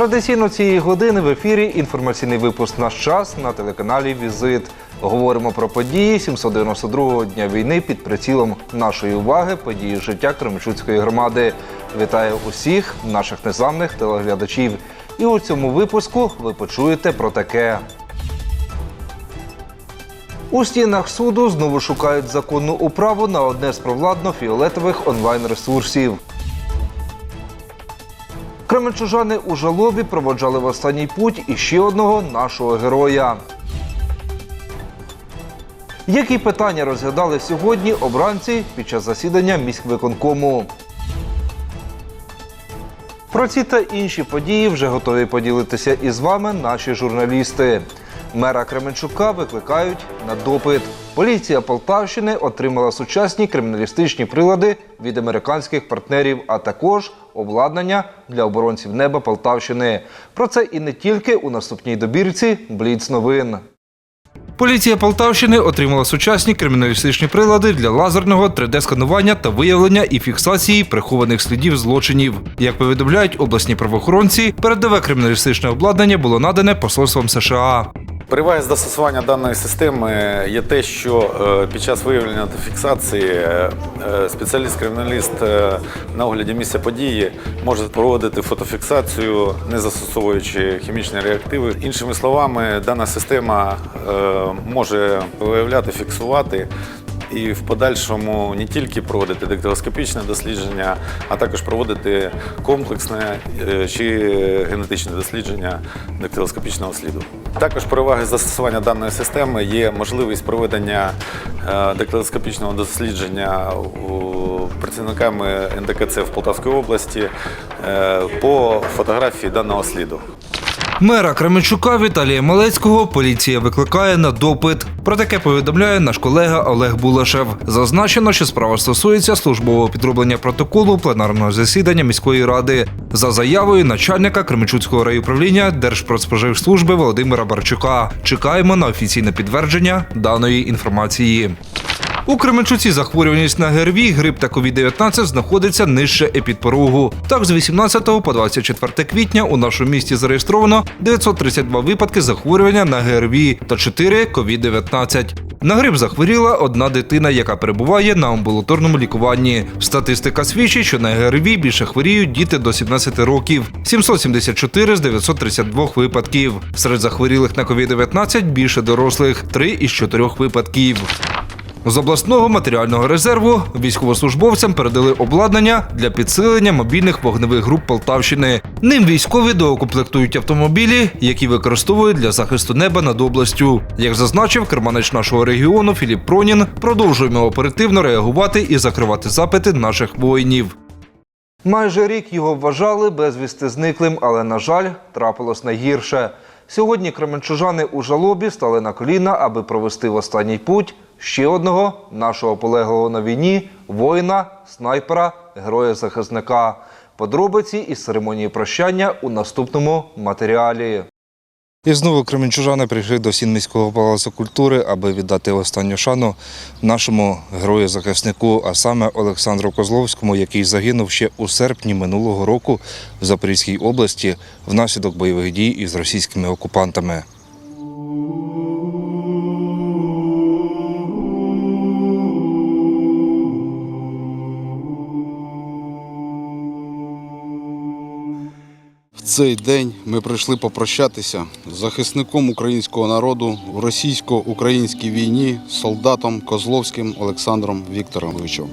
Традиційно цієї години в ефірі інформаційний випуск «Наш час» на телеканалі Візит. Говоримо про події 792-го дня війни під прицілом нашої уваги, події життя Кременчуцької громади. Вітаю усіх наших незламних телеглядачів. І у цьому випуску ви почуєте про таке. У стінах суду знову шукають законну управу на одне з провладно-фіолетових онлайн-ресурсів. Кременчужани у жалобі проводжали в останній путь іще одного нашого героя. Які питання розглядали сьогодні обранці під час засідання міськвиконкому? Про ці та інші події вже готові поділитися із вами наші журналісти. Мера Кременчука викликають на допит. Поліція Полтавщини отримала сучасні криміналістичні прилади від американських партнерів, а також обладнання для оборонців неба Полтавщини. Про це і не тільки у наступній добірці Бліц новин. Поліція Полтавщини отримала сучасні криміналістичні прилади для лазерного 3D-сканування та виявлення і фіксації прихованих слідів злочинів. Як повідомляють обласні правоохоронці, передове криміналістичне обладнання було надане посольством США. Переваги застосування даної системи є те, що е, під час виявлення та фіксації е, е, спеціаліст-криміналіст на огляді місця події може проводити фотофіксацію, не застосовуючи хімічні реактиви. Іншими словами, дана система може виявляти, фіксувати. І в подальшому не тільки проводити дактилоскопічне дослідження, а також проводити комплексне е, чи генетичне дослідження дактилоскопічного сліду. Також переваги застосування даної системи є можливість проведення е, дактилоскопічного дослідження працівниками НДКЦ в Полтавській області е, по фотографії даного сліду. Мера Кременчука Віталія Малецького поліція викликає на допит. Про таке повідомляє наш колега Олег Булашев. Зазначено, що справа стосується службового підроблення протоколу пленарного засідання міської ради за заявою начальника Кременчуцького райуправління Держпродспоживслужби Володимира Барчука. Чекаємо на офіційне підтвердження даної інформації. У Кременчуці захворюваність на ГРВІ, грип та COVID-19 знаходиться нижче епідпорогу. Так, з 18 по 24 квітня у нашому місті зареєстровано 932 випадки захворювання на ГРВІ та 4 COVID-19. На грип захворіла одна дитина, яка перебуває на амбулаторному лікуванні. Статистика свідчить, що на ГРВІ більше хворіють діти до 17 років 774 з 932 випадків. Серед захворілих на COVID-19 більше дорослих 3 із 4 випадків. З обласного матеріального резерву військовослужбовцям передали обладнання для підсилення мобільних вогневих груп Полтавщини. Ним військові доокомплектують автомобілі, які використовують для захисту неба над областю. Як зазначив керманич нашого регіону Філіп Пронін, продовжуємо оперативно реагувати і закривати запити наших воїнів. Майже рік його вважали безвісти зниклим, але, на жаль, трапилось найгірше. Сьогодні кременчужани у жалобі стали на коліна, аби провести в останній путь ще одного нашого полеглого на війні воїна, снайпера, героя-захисника. Подробиці із церемонії прощання у наступному матеріалі. І знову кременчужани прийшли до стін міського палацу культури, аби віддати останню шану нашому герою-захиснику, а саме Олександру Козловському, який загинув ще у серпні минулого року в Запорізькій області внаслідок бойових дій із російськими окупантами. Цей день ми прийшли попрощатися з захисником українського народу в російсько-українській війні солдатом Козловським Олександром Вікторовичем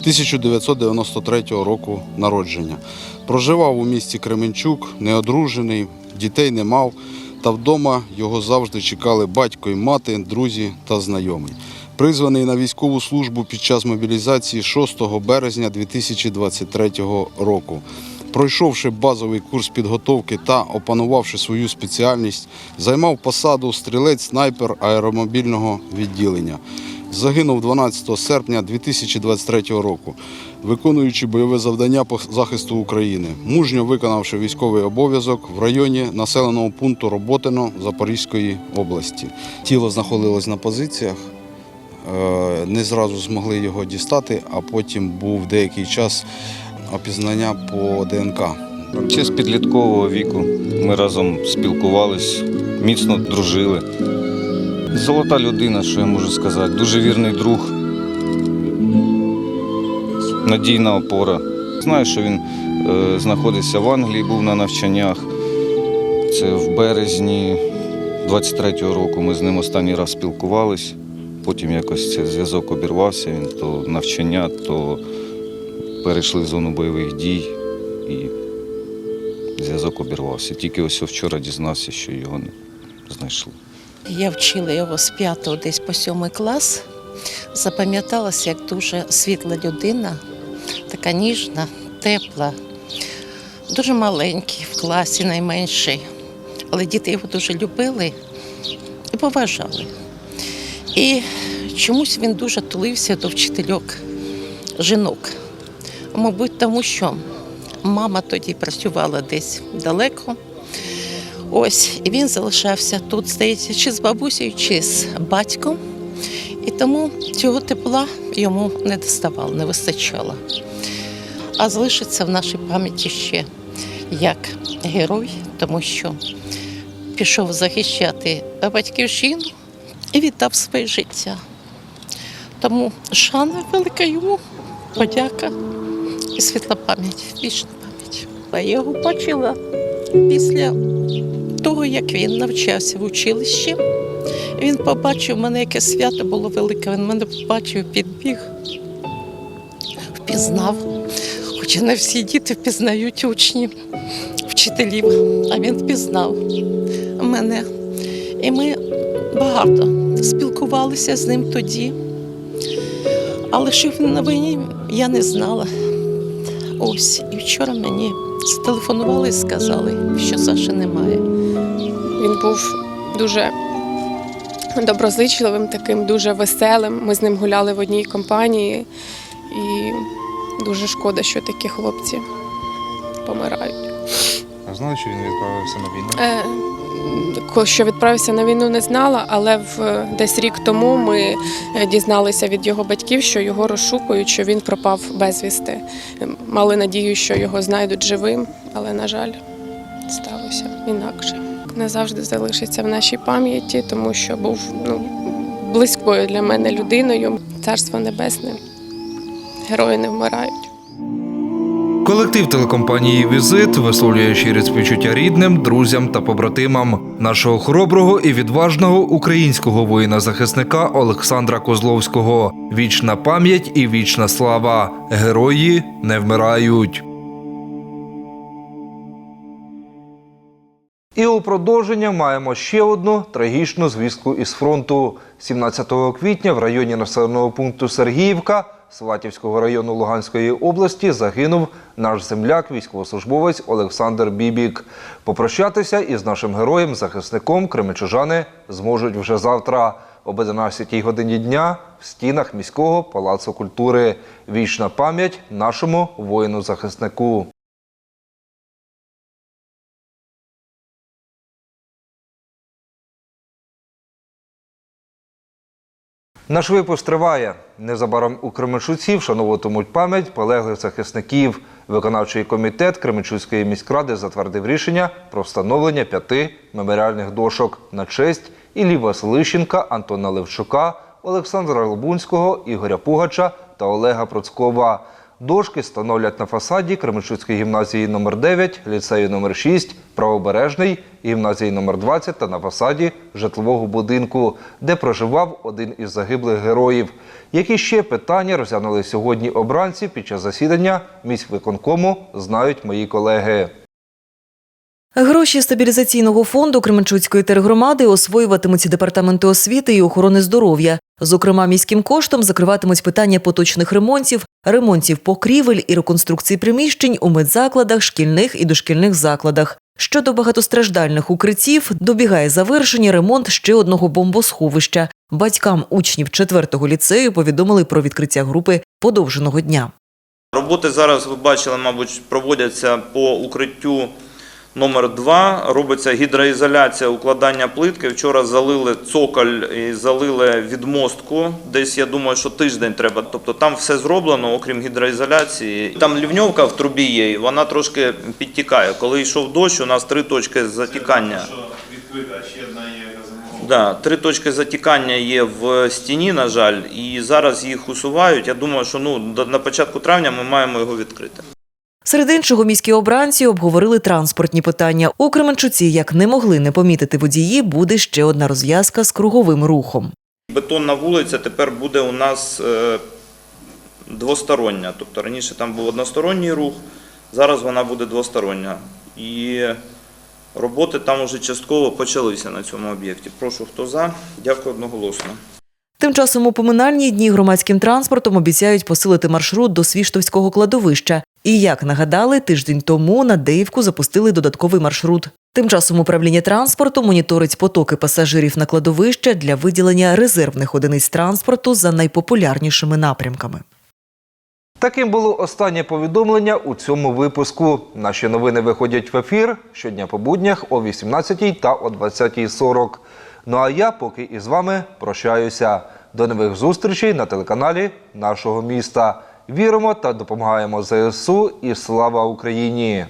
1993 року народження. Проживав у місті Кременчук, неодружений, дітей не мав, та вдома його завжди чекали батько і мати, друзі та знайомі. Призваний на військову службу під час мобілізації 6 березня 2023 року. Пройшовши базовий курс підготовки та опанувавши свою спеціальність, займав посаду стрілець-снайпер аеромобільного відділення. Загинув 12 серпня 2023 року, виконуючи бойове завдання по захисту України, мужньо виконавши військовий обов'язок в районі населеного пункту Роботино Запорізької області. Тіло знаходилось на позиціях. Е, Не зразу змогли його дістати, а потім був деякий час опізнання по ДНК Ще з підліткового віку ми разом спілкувались, міцно дружили. Золота людина, що я можу сказати, дуже вірний друг, надійна опора. Знаю, що він е, знаходиться в Англії, був на навчаннях. Це в березні 23-го року ми з ним останній раз спілкувались. Потім якось цей зв'язок обірвався, він то навчання, то перейшли в зону бойових дій і зв'язок обірвався. Тільки ось вчора дізнався, що його не знайшли. Я вчила його з п'ятого десь по сьомий клас. Запам'яталася як дуже світла людина, така ніжна, тепла, дуже маленький в класі, найменший. Але діти його дуже любили і поважали. І чомусь він дуже тулився до вчительок жінок. Мабуть, тому що мама тоді працювала десь далеко. Ось, і він залишався тут, здається, чи з бабусею, чи з батьком. І тому цього тепла йому не доставало, не вистачало. А залишиться в нашій пам'яті ще як герой, тому що пішов захищати батьківщину і віддав своє життя. Тому шана велика йому, подяка і світла пам'ять, вічна пам'ять. Я його бачила після того, як він навчався в училищі, він побачив мене, яке свято було велике. Він мене побачив, підбіг, впізнав. Хоча не всі діти впізнають учнів, вчителів, а він впізнав мене. І ми багато спілкувалися з ним тоді. Але що він на війні, я не знала. Ось, і вчора мені зателефонували і сказали, що Саші немає. Він був дуже доброзичливим, таким дуже веселим. Ми з ним гуляли в одній компанії, і дуже шкода, що такі хлопці помирають. А знали, що він відправився на війну? Е, що відправився на війну, не знала, але в десь рік тому ми е, дізналися від його батьків, що його розшукують, що він пропав безвісти. Ем, Мали надію, що його знайдуть живим, але, на жаль, сталося інакше. Назавжди залишиться в нашій пам'яті, тому що був ну, близькою для мене людиною. Царство небесне. Герої не вмирають. Колектив телекомпанії Візит висловлює щирі співчуття рідним, друзям та побратимам нашого хороброго і відважного українського воїна-захисника Олександра Козловського. Вічна пам'ять і вічна слава. Герої не вмирають. І у продовження маємо ще одну трагічну звістку із фронту. 17 квітня в районі населеного пункту Сергіївка Сватівського району Луганської області загинув наш земляк, військовослужбовець Олександр Бібік. Попрощатися із нашим героєм-захисником кременчужани зможуть вже завтра об 11 годині дня в стінах міського палацу культури. Вічна пам'ять нашому воїну-захиснику. Наш випуск триває. Незабаром у Кременчуці вшановуватимуть пам'ять полеглих захисників. Виконавчий комітет Кременчуцької міськради затвердив рішення про встановлення п'яти меморіальних дошок на честь Іллі Василищенка, Антона Левчука, Олександра Лобунського, Ігоря Пугача та Олега Процькова. Дошки становлять на фасаді Кременчуцької гімназії номер 9 ліцею номер 6 Правобережний, гімназії номер 20 та на фасаді житлового будинку, де проживав один із загиблих героїв. Які ще питання розглянули сьогодні обранці під час засідання міськвиконкому, знають мої колеги. Гроші стабілізаційного фонду Кременчуцької тергромади освоюватимуть департаменти освіти і охорони здоров'я. Зокрема, міським коштом закриватимуть питання поточних ремонтів, ремонтів покрівель і реконструкції приміщень у медзакладах, шкільних і дошкільних закладах. Щодо багатостраждальних укриттів, добігає завершення ремонт ще одного бомбосховища. Батькам учнів 4-го ліцею повідомили про відкриття групи подовженого дня. Роботи зараз, ви бачили, мабуть, проводяться по укриттю Номер два робиться гідроізоляція укладання плитки. Вчора залили цоколь і залили відмостку. Десь я думаю, що тиждень треба. Тобто там все зроблено, окрім гідроізоляції. Там лівньовка в трубі є, і вона трошки підтікає. Коли йшов дощ, у нас три точки затікання. Да, три точки затікання є в стіні, на жаль, і зараз їх усувають. Я думаю, що ну на початку травня ми маємо його відкрити. Серед іншого міські обранці обговорили транспортні питання. У Кременчуці, як не могли не помітити водії, буде ще одна розв'язка з круговим рухом. Бетонна вулиця тепер буде у нас е, двостороння. Тобто раніше там був односторонній рух, зараз вона буде двостороння. І роботи там уже частково почалися на цьому об'єкті. Прошу, хто за? Дякую одноголосно. Тим часом у поминальні дні громадським транспортом обіцяють посилити маршрут до Свіштовського кладовища. І як нагадали, тиждень тому на Деївку запустили додатковий маршрут. Тим часом управління транспорту моніторить потоки пасажирів на кладовище для виділення резервних одиниць транспорту за найпопулярнішими напрямками. Таким було останнє повідомлення у цьому випуску. Наші новини виходять в ефір щодня по буднях о 18 та о 20.40. Ну а я поки із вами прощаюся. До нових зустрічей на телеканалі нашого міста. Віримо та допомагаємо ЗСУ і слава Україні!